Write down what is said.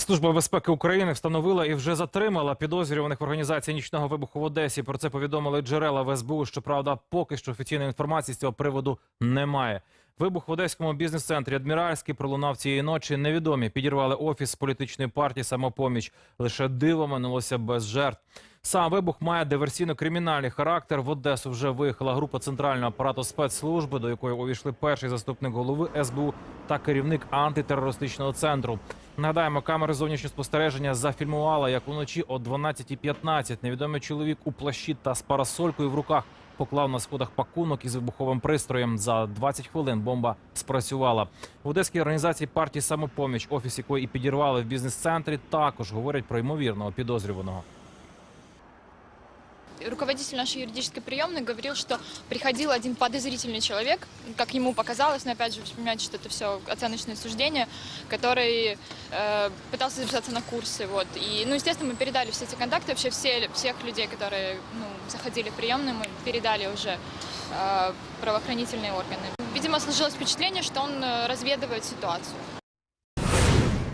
Служба безпеки України встановила і вже затримала підозрюваних в організації нічного вибуху в Одесі. Про це повідомили джерела в СБУ. Щоправда, поки що офіційної інформації з цього приводу немає. Вибух в одеському бізнес-центрі Адміральський пролунав цієї ночі. Невідомі підірвали офіс політичної партії самопоміч. Лише диво минулося без жертв. Сам вибух має диверсійно-кримінальний характер. В Одесу вже виїхала група центрального апарату спецслужби, до якої увійшли перший заступник голови СБУ та керівник антитерористичного центру. Нагадаємо, камери зовнішнього спостереження зафільмували, як уночі о 12.15 невідомий чоловік у плащі та з парасолькою в руках поклав на сходах пакунок із вибуховим пристроєм. За 20 хвилин бомба спрацювала. В одеській організації партії самопоміч, офіс якої і підірвали в бізнес-центрі, також говорять про ймовірного підозрюваного руководитель нашей юридической приемной говорил, что приходил один подозрительный человек, как ему показалось, но опять же, вспоминать, что это все оценочное суждение, который э, пытался записаться на курсы. Вот. И, ну, естественно, мы передали все эти контакты, вообще все, всех людей, которые ну, заходили в приемную, мы передали уже э, в правоохранительные органы. Видимо, сложилось впечатление, что он э, разведывает ситуацию.